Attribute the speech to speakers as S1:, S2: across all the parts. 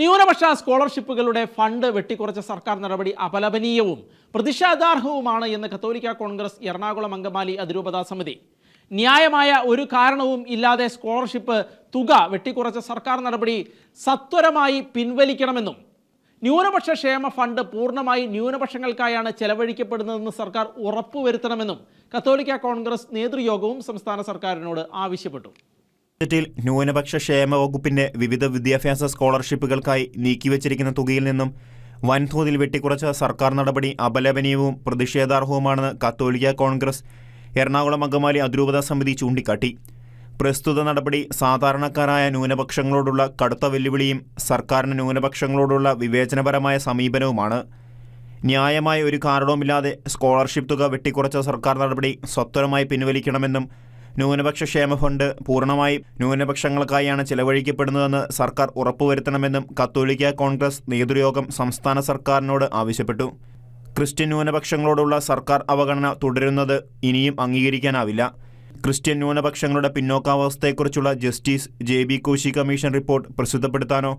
S1: ന്യൂനപക്ഷ സ്കോളർഷിപ്പുകളുടെ ഫണ്ട് വെട്ടിക്കുറച്ച സർക്കാർ നടപടി അപലപനീയവും പ്രതിഷേധാർഹവുമാണ് എന്ന് കത്തോലിക്ക കോൺഗ്രസ് എറണാകുളം അങ്കമാലി അതിരൂപതാ സമിതി. ന്യായമായ ഒരു കാരണവും ഇല്ലാതെ സ്കോളർഷിപ്പ് തുക വെട്ടിക്കുറച്ച സർക്കാർ നടപടി സത്വരമായി പിൻവലിക്കണമെന്നും ന്യൂനപക്ഷ ക്ഷേമ ഫണ്ട് പൂർണമായി ന്യൂനപക്ഷങ്ങൾക്കായാണ് ചെലവഴിക്കപ്പെടുന്നതെന്ന് സർക്കാർ ഉറപ്പുവരുത്തണമെന്നും കത്തോലിക്ക കോൺഗ്രസ് നേതൃയോഗവും സംസ്ഥാന സർക്കാരിനോട് ആവശ്യപ്പെട്ടു.
S2: ബജറ്റിൽ ന്യൂനപക്ഷ ക്ഷേമ വകുപ്പിന്റെ വിവിധ വിദ്യാഭ്യാസ സ്കോളർഷിപ്പുകൾക്കായി നീക്കിവച്ചിരിക്കുന്ന തുകയിൽ നിന്നും വൻതോതിൽ വെട്ടിക്കുറച്ച സർക്കാർ നടപടി അപലപനീയവും പ്രതിഷേധാർഹവുമാണെന്ന് കത്തോലിക്ക കോൺഗ്രസ് എറണാകുളം അങ്കമാലി അതിരൂപതാ സമിതി ചൂണ്ടിക്കാട്ടി. പ്രസ്തുത നടപടി സാധാരണക്കാരായ ന്യൂനപക്ഷങ്ങളോടുള്ള കടുത്ത വെല്ലുവിളിയും സർക്കാരിന് ന്യൂനപക്ഷങ്ങളോടുള്ള വിവേചനപരമായ സമീപനവുമാണ്. ന്യായമായ ഒരു കാരണവുമില്ലാതെ സ്കോളർഷിപ്പ് തുക വെട്ടിക്കുറച്ച സർക്കാർ നടപടി സ്വത്വരമായി പിൻവലിക്കണമെന്നും ന്യൂനപക്ഷ ക്ഷേമ ഫണ്ട് പൂർണമായി ന്യൂനപക്ഷങ്ങൾക്കായാണ് ചെലവഴിക്കപ്പെടുന്നതെന്ന് സർക്കാർ ഉറപ്പുവരുത്തണമെന്നും കത്തോലിക്ക കോൺഗ്രസ് നേതൃയോഗം സംസ്ഥാന സർക്കാരിനോട് ആവശ്യപ്പെട്ടു. ക്രിസ്ത്യൻ ന്യൂനപക്ഷങ്ങളോടുള്ള സർക്കാർ അവഗണന തുടരുന്നത് ഇനിയും അംഗീകരിക്കാനാവില്ല. ക്രിസ്ത്യൻ ന്യൂനപക്ഷങ്ങളുടെ പിന്നോക്കാവസ്ഥയെക്കുറിച്ചുള്ള justice J B Koshy commission report പ്രസിദ്ധപ്പെടുത്താനോ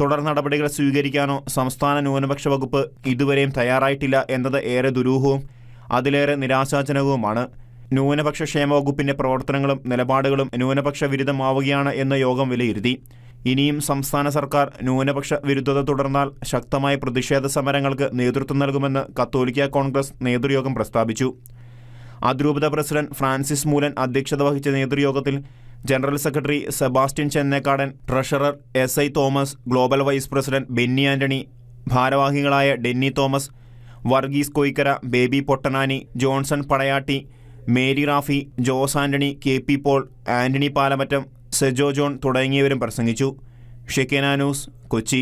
S2: തുടർ നടപടികൾ സ്വീകരിക്കാനോ സംസ്ഥാന ന്യൂനപക്ഷ വകുപ്പ് ഇതുവരെയും തയ്യാറായിട്ടില്ല എന്നത് ഏറെ ദുരൂഹവും അതിലേറെ നിരാശാജനകവുമാണ്. ന്യൂനപക്ഷ ക്ഷേമ വകുപ്പിന്റെ പ്രവർത്തനങ്ങളും നിലപാടുകളും ന്യൂനപക്ഷ വിരുദ്ധമാവുകയാണ് എന്ന് യോഗം വിലയിരുത്തി. ഇനിയും സംസ്ഥാന സർക്കാർ ന്യൂനപക്ഷ വിരുദ്ധത തുടർന്നാൽ ശക്തമായ പ്രതിഷേധ സമരങ്ങൾക്ക് നേതൃത്വം നൽകുമെന്ന് കത്തോലിക്ക കോൺഗ്രസ് നേതൃയോഗം പ്രസ്താവിച്ചു. അതിരൂപത പ്രസിഡന്റ് ഫ്രാൻസിസ് മൂലൻ അധ്യക്ഷത വഹിച്ച നേതൃയോഗത്തിൽ general secretary Sebastian Chennekkadan treasurer S I Thomas global vice president Benny Antony ഭാരവാഹികളായ Denny Thomas Varghese Koikkara Baby Pottanani Johnson Padayatti Mary Rafi Jose Antony K P Paul Antony Palamattam Sejo John തുടങ്ങിയവരും പ്രസംഗിച്ചു. ഷെക്കേന news Kochi.